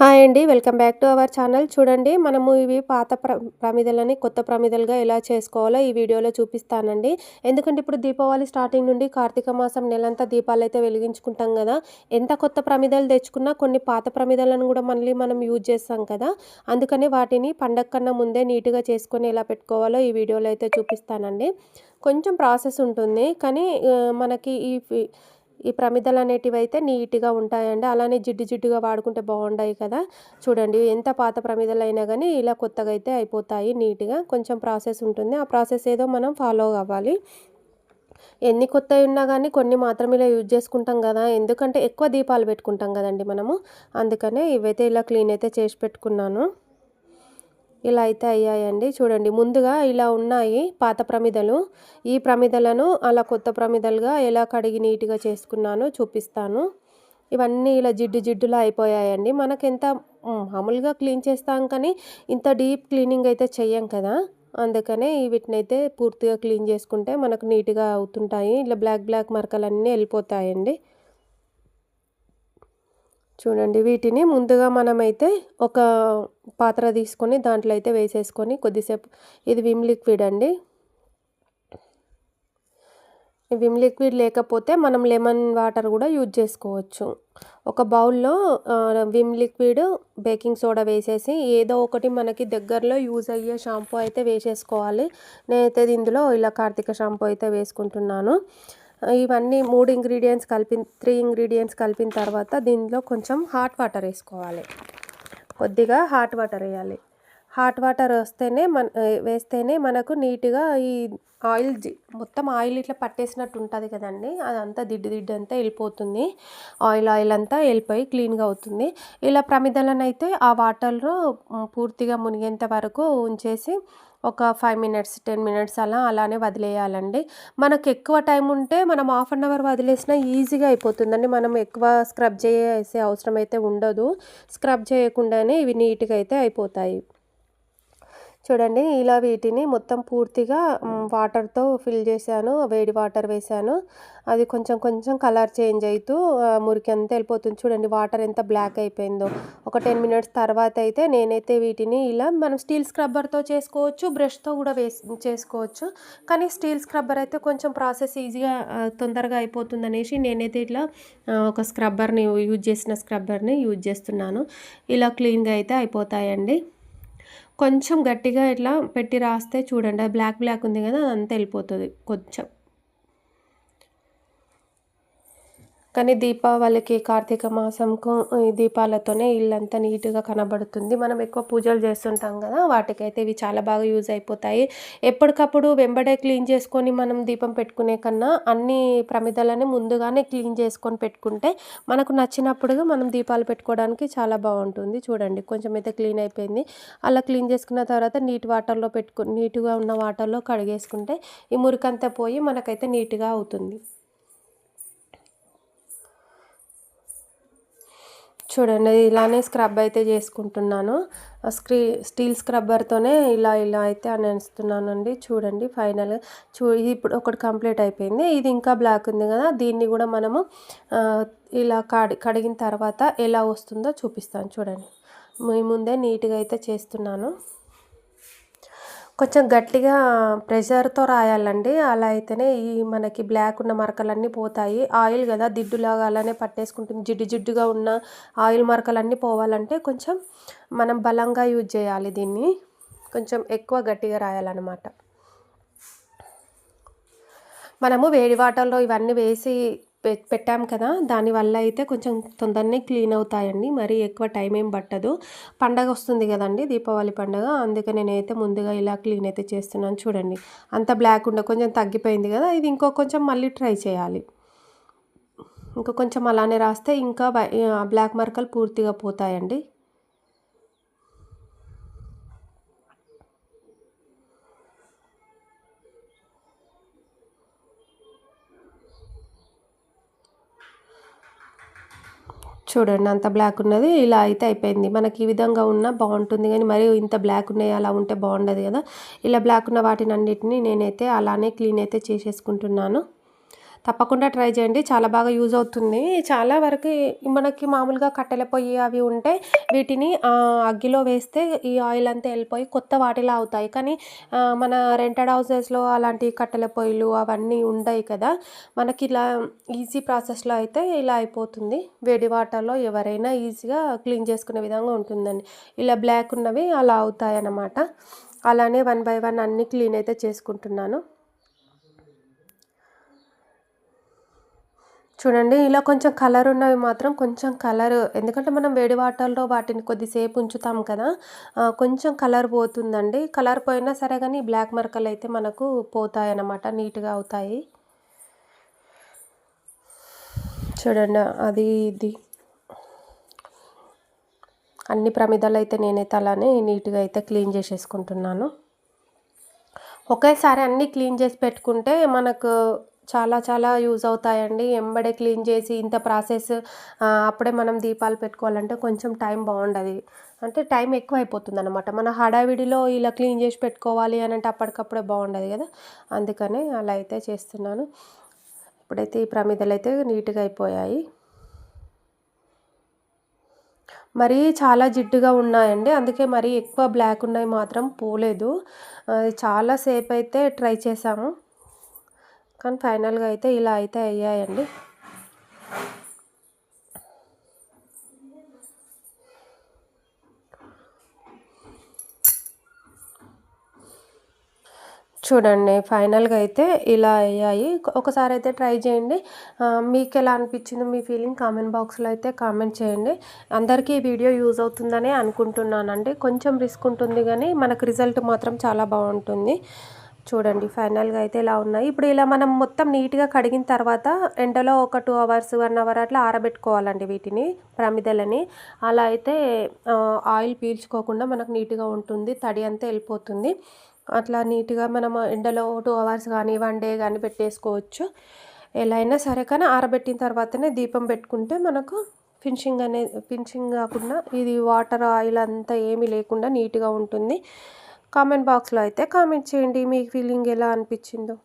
Hi అండి welcome back to our channel. చూడండి మనము ఇవి పాత ప్ర ప్రమిదలని కొత్త ప్రమిదలుగా ఎలా చేసుకోవాలో ఈ వీడియోలో చూపిస్తానండి. ఎందుకంటే ఇప్పుడు దీపావళి స్టార్టింగ్ నుండి కార్తీక మాసం నెలంతా దీపాలు అయితే వెలిగించుకుంటాం కదా. ఎంత కొత్త ప్రమిదలు తెచ్చుకున్నా కొన్ని పాత ప్రమిదలను కూడా మళ్ళీ మనం యూజ్ చేస్తాం కదా. అందుకని వాటిని పండగ కన్నా ముందే నీట్గా చేసుకొని ఎలా పెట్టుకోవాలో ఈ వీడియోలో అయితే చూపిస్తానండి. కొంచెం ప్రాసెస్ ఉంటుంది కానీ మనకి ఈ ఈ ప్రమిదలు అనేటివి అయితే నీట్గా ఉంటాయండి. అలానే జిడ్డు జిడ్డుగా వాడుకుంటే బాగుంటాయి కదా. చూడండి ఎంత పాత ప్రమిదలు అయినా కానీ ఇలా కొత్తగా అయితే అయిపోతాయి నీట్గా. కొంచెం ప్రాసెస్ ఉంటుంది. ఆ ప్రాసెస్ ఏదో మనం ఫాలో అవ్వాలి. ఎన్ని కొత్తవి ఉన్నా కానీ కొన్ని మాత్రమే ఇలా యూజ్ చేసుకుంటాం కదా. ఎందుకంటే ఎక్కువ దీపాలు పెట్టుకుంటాం కదండి మనము. అందుకనే ఇవైతే ఇలా క్లీన్ అయితే చేసి పెట్టుకున్నాను. ఇలా అయితే అయ్యాయండి. చూడండి ముందుగా ఇలా ఉన్నాయి పాత ప్రమిదలు. ఈ ప్రమిదలను అలా కొత్త ప్రమిదలుగా ఎలా కడిగి నీట్గా చేసుకున్నానో చూపిస్తాను. ఇవన్నీ ఇలా జిడ్డు జిడ్డులా అయిపోయాయండి. మనకెంత మామూలుగా క్లీన్ చేస్తాం కానీ ఇంత డీప్ క్లీనింగ్ అయితే చెయ్యం కదా. అందుకనే వీటిని అయితే పూర్తిగా క్లీన్ చేసుకుంటే మనకు నీట్గా అవుతుంటాయి. ఇలా బ్లాక్ బ్లాక్ మరకలన్నీ వెళ్ళిపోతాయండి. చూడండి వీటిని ముందుగా మనమైతే ఒక పాత్ర తీసుకొని దాంట్లో అయితే వేసేసుకొని కొద్దిసేపు ఇది విమ్ లిక్విడ్ అండి. విమ్ లిక్విడ్ లేకపోతే మనం లెమన్ వాటర్ కూడా యూజ్ చేసుకోవచ్చు. ఒక బౌల్లో విమ్ లిక్విడ్ బేకింగ్ సోడా వేసేసి ఏదో ఒకటి మనకి దగ్గరలో యూజ్ అయ్యే షాంపూ అయితే వేసేసుకోవాలి. నేనైతే ఇందులో ఇలా కార్తీక షాంపూ అయితే వేసుకుంటున్నాను. ఇవన్నీ మూడు ఇంగ్రీడియంట్స్ కలిపి త్రీ ఇంగ్రీడియంట్స్ కలిపిన తర్వాత దీనిలో కొంచెం హాట్ వాటర్ వేసుకోవాలి. కొద్దిగా హాట్ వాటర్ వేయాలి. హాట్ వాటర్ వస్తేనే మన వేస్తేనే మనకు నీట్గా ఈ ఆయిల్ మొత్తం ఆయిల్ ఇట్లా పట్టేసినట్టు ఉంటుంది కదండి. అదంతా దిడ్డు దిడ్డు అంతా వెళ్ళిపోతుంది. ఆయిల్ ఆయిల్ అంతా వెళ్ళిపోయి క్లీన్గా అవుతుంది. ఇలా ప్రమిదలను అయితే ఆ వాటర్లో పూర్తిగా మునిగేంత వరకు ఉంచేసి ఒక ఫైవ్ మినిట్స్ టెన్ మినిట్స్ అలా అలానే వదిలేయాలండి. మనకు ఎక్కువ టైం ఉంటే మనం హాఫ్ అన్ అవర్ వదిలేసినా ఈజీగా అయిపోతుందండి. మనం ఎక్కువ స్క్రబ్ చేసే అవసరం అయితే ఉండదు. స్క్రబ్ చేయకుండానే ఇవి నీట్గా అయితే అయిపోతాయి. చూడండి ఇలా వీటిని మొత్తం పూర్తిగా వాటర్తో ఫిల్ చేశాను వేడి వాటర్ వేశాను. అది కొంచెం కొంచెం కలర్ చేంజ్ అవుతూ మురికి అంతా వెళ్ళిపోతుంది. చూడండి వాటర్ ఎంత బ్లాక్ అయిపోయిందో. ఒక టెన్ మినిట్స్ తర్వాత అయితే నేనైతే వీటిని ఇలా మనం స్టీల్ స్క్రబ్బర్తో చేసుకోవచ్చు బ్రష్తో కూడా వేసి చేసుకోవచ్చు. కానీ స్టీల్ స్క్రబ్బర్ అయితే కొంచెం ప్రాసెస్ ఈజీగా తొందరగా అయిపోతుంది అనేసి నేనైతే ఇట్లా ఒక స్క్రబ్బర్ని యూజ్ చేసిన స్క్రబ్బర్ని యూజ్ చేస్తున్నాను. ఇలా క్లీన్గా అయితే అయిపోతాయండి. కొంచెం గట్టిగా ఇట్లా పెట్టి రాస్తే చూడండి అది బ్లాక్ బ్లాక్ ఉంది కదా అదంతా వెళ్ళిపోతుంది కొంచెం. కానీ దీపావళికి కార్తీక మాసంకు ఈ దీపాలతోనే ఇల్లంతా నీట్గా కనబడుతుంది. మనం ఎక్కువ పూజలు చేస్తుంటాం కదా వాటికైతే ఇవి చాలా బాగా యూజ్ అయిపోతాయి. ఎప్పటికప్పుడు వెంబడే క్లీన్ చేసుకొని మనం దీపం పెట్టుకునే కన్నా అన్ని ప్రమిదలని ముందుగానే క్లీన్ చేసుకొని పెట్టుకుంటే మనకు నచ్చినప్పుడుగా మనం దీపాలు పెట్టుకోవడానికి చాలా బాగుంటుంది. చూడండి కొంచెం అయితే క్లీన్ అయిపోయింది. అలా క్లీన్ చేసుకున్న తర్వాత నీట్ వాటర్లో పెట్టుకు నీట్గా ఉన్న వాటర్లో కడిగేసుకుంటే ఈ మురికంతా పోయి మనకైతే నీట్గా అవుతుంది. చూడండి ఇలానే స్క్రబ్ అయితే చేసుకుంటున్నాను. స్క్రీ స్టీల్ స్క్రబ్బర్తోనే ఇలా ఇలా అయితే అనేస్తున్నానండి. చూడండి ఫైనల్ చూ ఇది ఇప్పుడు ఒకటి కంప్లీట్ అయిపోయింది. ఇది ఇంకా బ్లాక్ ఉంది కదా దీన్ని కూడా మనము ఇలా కడి కడిగిన తర్వాత ఎలా వస్తుందో చూపిస్తాను. చూడండి మీ ముందే నీట్గా అయితే చేస్తున్నాను. కొంచెం గట్టిగా ప్రెషర్తో రాయాలండి. అలా అయితేనే ఈ మనకి బ్లాక్ ఉన్న మరకలన్నీ పోతాయి. ఆయిల్ కదా దిడ్డులాగా అలానే పట్టేసుకుంటుంది. జిడ్డు జిడ్డుగా ఉన్న ఆయిల్ మరకలన్నీ పోవాలంటే కొంచెం మనం బలంగా యూజ్ చేయాలి దీన్ని. కొంచెం ఎక్కువ గట్టిగా రాయాలన్నమాట. మనము వేడి వాటర్లో ఇవన్నీ వేసి పెట్టాం కదా దానివల్ల అయితే కొంచెం తొందరనే క్లీన్ అవుతాయండి. మరి ఎక్కువ టైం ఏం పట్టదు. పండగ వస్తుంది కదండి దీపావళి పండగ. అందుకే నేనైతే ముందుగా ఇలా క్లీన్ అయితే చేస్తున్నాను చూడండి. అంత బ్లాక్ ఉండ కొంచెం తగ్గిపోయింది కదా ఇది ఇంకో కొంచెం మళ్ళీ ట్రై చేయాలి. ఇంకో కొంచెం అలానే రాస్తే ఇంకా బ్లాక్ మార్కలు పూర్తిగా పోతాయండి. చూడండి అంత బ్లాక్ ఉన్నది. ఇలా అయితే అయిపోయింది. మనకి ఈ విధంగా ఉన్నా బాగుంటుంది. కానీ మరి ఇంత బ్లాక్ ఉన్నాయి అలా ఉంటే బాగుండదు కదా. ఇలా బ్లాక్ ఉన్న వాటిని అన్నిటిని నేనైతే అలానే క్లీన్ అయితే చేసేసుకుంటున్నాను. తప్పకుండా ట్రై చేయండి. చాలా బాగా యూజ్ అవుతుంది. చాలా వరకు మనకి మామూలుగా కట్టెల పొయ్యి అవి ఉంటే వీటిని అగ్గిలో వేస్తే ఈ ఆయిల్ అంతా వెళ్ళిపోయి కొత్త వాటిలా అవుతాయి. కానీ మన రెంటెడ్ హౌసెస్లో అలాంటి కట్టెల పొయ్యిలు అవన్నీ ఉండవు కదా. మనకి ఇలా ఈజీ ప్రాసెస్లో అయితే ఇలా అయిపోతుంది. వేడి వాటర్లో ఎవరైనా ఈజీగా క్లీన్ చేసుకునే విధంగా ఉంటుందండి. ఇలా బ్లాక్ ఉన్నవి అలా అవుతాయి అన్నమాట అలానే వన్ బై వన్ అన్నీ క్లీన్ అయితే చేసుకుంటున్నాను. చూడండి ఇలా కొంచెం కలర్ ఉన్నవి మాత్రం కొంచెం కలర్ ఎందుకంటే మనం వేడి వాటర్లో వాటిని కొద్దిసేపు ఉంచుతాం కదా కొంచెం కలర్ పోతుందండి. కలర్ పోయినా సరే కానీ బ్లాక్ మరకలు అయితే మనకు పోతాయి అన్నమాట నీట్గా అవుతాయి. చూడండి అది ఇది. అన్ని ప్రమిదాలు అయితే నేనైతే అలానే నీట్గా అయితే క్లీన్ చేసేసుకుంటున్నాను. ఒకేసారి అన్నీ క్లీన్ చేసి పెట్టుకుంటే మనకు చాలా చాలా యూజ్ అవుతాయండి. ఎంబడే క్లీన్ చేసి ఇంత ప్రాసెస్ అప్పుడే మనం దీపాలు పెట్టుకోవాలంటే కొంచెం టైం బాగుండదు. అంటే టైం ఎక్కువ అయిపోతుంది అనమాట మన హడావిడిలో ఇలా క్లీన్ చేసి పెట్టుకోవాలి అని అంటే అప్పటికప్పుడే బాగుండదు కదా. అందుకనే అలా అయితే చేస్తున్నాను. ఇప్పుడైతే ఈ ప్రమిదలు అయితే నీట్గా అయిపోయాయి. మరీ చాలా జిడ్డుగా ఉన్నాయండి. అందుకే మరీ ఎక్కువ బ్లాక్ ఉన్నాయి మాత్రం పోలేదు. అది చాలా సేపు అయితే ట్రై చేసాము. కానీ ఫైనల్గా అయితే ఇలా అయితే అయ్యాయండి. చూడండి ఫైనల్గా అయితే ఇలా అయ్యాయి. ఒకసారి అయితే ట్రై చేయండి. మీకు ఎలా అనిపించిందో మీ ఫీలింగ్ కామెంట్ బాక్స్లో అయితే కామెంట్ చేయండి. అందరికీ ఈ వీడియో యూజ్ అవుతుందని అనుకుంటున్నానండి. కొంచెం రిస్క్ ఉంటుంది కానీ మనకు రిజల్ట్ మాత్రం చాలా బాగుంటుంది. చూడండి ఫైనల్గా అయితే ఇలా ఉన్నాయి. ఇప్పుడు ఇలా మనం మొత్తం నీట్గా కడిగిన తర్వాత ఎండలో ఒక టూ అవర్స్ వన్ అవర్ అట్లా ఆరబెట్టుకోవాలండి వీటిని ప్రమిదలని. అలా అయితే ఆయిల్ పీల్చుకోకుండా మనకు నీట్గా ఉంటుంది తడి అంతా వెళ్ళిపోతుంది. అట్లా నీట్గా మనం ఎండలో టూ అవర్స్ కానీ వన్ డే కానీ పెట్టేసుకోవచ్చు. ఎలా అయినా సరే కానీ ఆరబెట్టిన తర్వాతనే దీపం పెట్టుకుంటే మనకు ఫినిషింగ్ అనేది ఫినిషింగ్ కాకుండా ఇది వాటర్ ఆయిల్ అంతా ఏమీ లేకుండా నీట్గా ఉంటుంది. కామెంట్ బాక్స్లో అయితే కామెంట్ చేయండి మీ ఫీలింగ్ ఎలా అనిపించిందో.